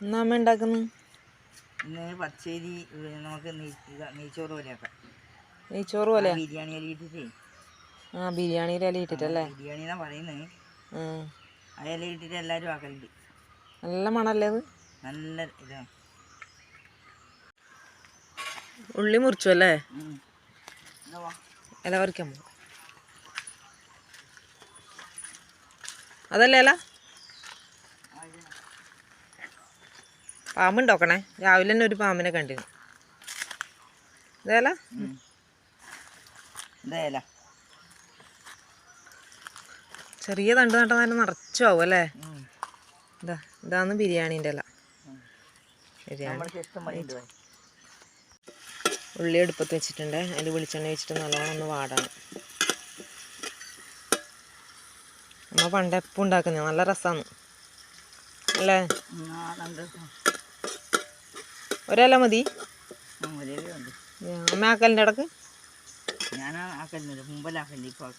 എന്നാ അമ്മ ഉണ്ടാക്കുന്നു ഇന്ന് പച്ചരി നമുക്ക് നെയ്ച്ചോറ് പോലെയാക്കാം. നെയ്ച്ചോറ് പോലെ ബിരിയാണി അരി ഇട്ടിട്ടേ. ആ ബിരിയാണി ഇല ഇട്ടിട്ടല്ലേ? ബിരിയാണി എന്നാ പറയുന്നത്. ആ. ഇല ഇട്ടിട്ട് എല്ലാവരും ആക്കലുണ്ട്. നല്ല മണല്ലേ അത്? നല്ല ഇതാ. ഉള്ളി മുറിച്ചു അല്ലേ. ഇല പറിക്കാൻ അതല്ലേ ഇല? പാമ്പുണ്ടോക്കണേ. രാവിലെ തന്നെ ഒരു പാമ്പിനെ കണ്ടിരുന്നു. ഇതേല. ചെറിയ തണ്ട് നട്ടാൽ തന്നെ നിറച്ചു ആവും അല്ലേ. ഇതാ ഇതാന്ന് ബിരിയാണീന്റെ ഇല. ബിരിയാണി. ഉള്ളി എടുപ്പത്ത് വെച്ചിട്ടുണ്ട്. അതിൽ വെളിച്ചെണ്ണ വെച്ചിട്ട് നല്ലോണം ഒന്ന് വാടണം. നമ്മ പണ്ട് ഉണ്ടാക്കുന്നത് നല്ല രസമാണ് അല്ലേ? ഒരല മതി. അമ്മ ആക്കലിന്റെ ഇടയ്ക്ക്? ഞാൻ ഇപ്പോൾ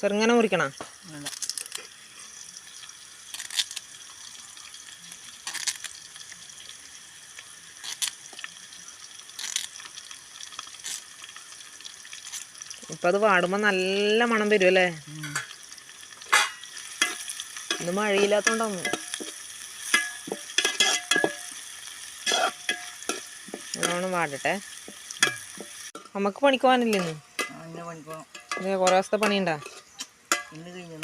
ചെറുങ്ങനെ മുറിക്കണ? ഇപ്പൊ അത് വാടുമ്പോൾ നല്ല മണം വരും അല്ലേ. ഇന്ന് മഴയില്ലാത്തോണ്ടാന്ന് നല്ലോണം വാടട്ടെ. നമുക്ക് പണിക്ക് പോകാനില്ല ഇന്ന്? കുറേ ദിവസത്തെ പണിയുണ്ടാ? ഇന്ന് കഴിഞ്ഞു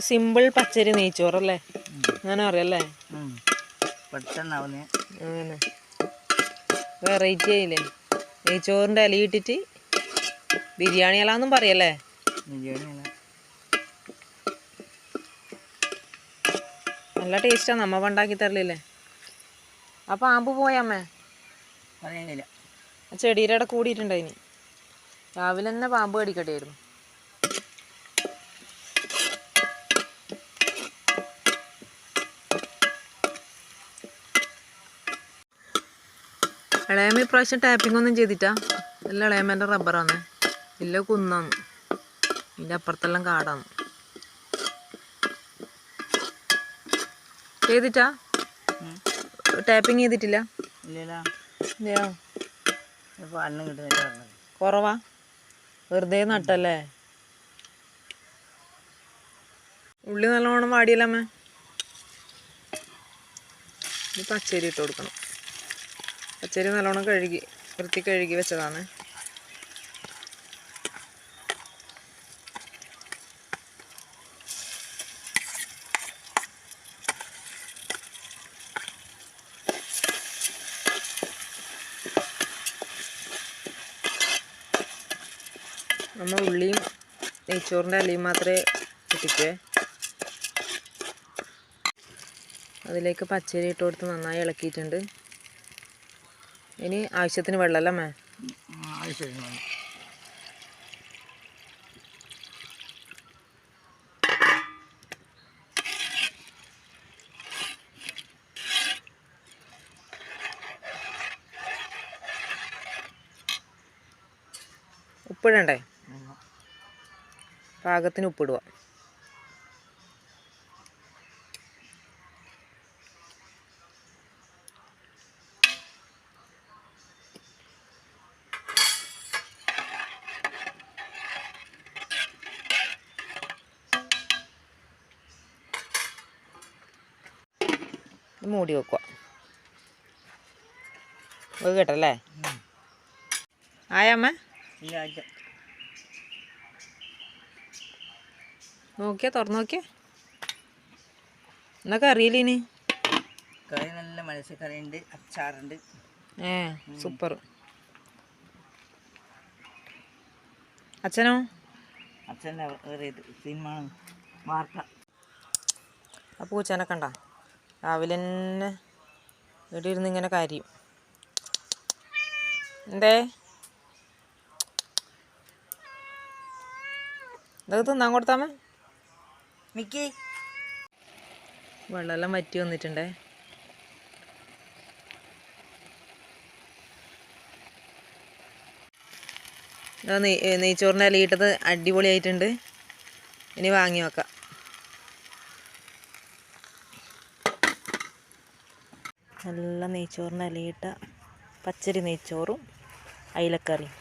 സിമ്പിൾ പച്ചരി നെയ്ച്ചോറല്ലേ? അങ്ങനെ അറിയല്ലേ. പെട്ടെന്നാവുന്നേ. അങ്ങനെ. വെറൈറ്റി ആയില്ലേ? നെയ്ച്ചോറിന്റെ ഇല ഇട്ടിട്ട് ബിരിയാണി ഇലാന്നും പറയല്ലേ? നല്ല ടേസ്റ്റാണ് നമ്മ പണ്ടാക്കി തരലില്ലേ? ആ ആമ്പ് പോയമ്മേ പറയാനില്ല. ചെടിയുടെ കൂടിയിട്ടുണ്ടായിനി. രാവിലെ തന്നെ പാമ്പ് കടിക്കട്ടായിരുന്നു ഇളയമ്മ ഇപ്രാവശ്യം ടാപ്പിംഗ് ഒന്നും ചെയ്തിട്ടാ. എല്ലാം ഇളയമ്മേന്റെ റബ്ബറാണ് ഇല്ല കുന്നാന്ന് ഇതിന്റെ അപ്പുറത്തെല്ലാം കാടാന്ന് ചെയ്തിട്ടാ. ടാപ്പിംഗ് ചെയ്തിട്ടില്ല? കുറവാ. വെറുതെ നട്ടല്ലേ? ഉള്ളി നല്ലോണം വാടിയല്ലമ്മ ഇത് പച്ചരി ഇട്ട് കൊടുക്കണം. പച്ചരി നല്ലോണം കഴുകി വൃത്തി കഴുകി വെച്ചതാണ്. നമ്മൾ ഉള്ളിയും നെയ്ച്ചോറിന്റെ അലിയും മാത്രമേ ഇട്ടിട്ടേ അതിലേക്ക് പച്ചരി ഇട്ട് കൊടുത്ത് നന്നായി ഇളക്കിയിട്ടുണ്ട്. ഇനി ആവശ്യത്തിന് വെള്ളമല്ലേ മേ ഉപ്പിടണ്ടേ? പാകത്തിന് ഉപ്പിടുക. ഇത് മൂടി വെക്കുക അത് കേട്ടല്ലേ ആയമ്മ നോക്കിയാ തുറന്നു നോക്കിയേ? എന്നൊക്കെ അറിയില്ലേനി കറി നല്ല മത്സ്യക്കറി ഉണ്ട് അച്ചാറുണ്ട്. ഏ സൂപ്പർ. അച്ഛനോ? അച്ഛന്റെ സിനിമ വാർത്ത. ആ പൂച്ചനെ കണ്ട? രാവിലെ തന്നെ ഇവിടെ ഇരുന്ന് ഇങ്ങനെ കാര്യം. എന്തേ? ഇതൊക്കെ തിന്നാൻ കൊടുത്താമേ മിക്കി. വെള്ളമെല്ലാം വറ്റി വന്നിട്ടുണ്ടേ. നെയ്ച്ചോറിന്റെ ഇലയിട്ടത് അടിപൊളിയായിട്ടുണ്ട്. ഇനി വാങ്ങി വെക്കാം. നല്ല നെയ്ച്ചോറിന്റെ ഇലയിട്ട പച്ചരി നെയ്ച്ചോറും അയിലക്കറിയും.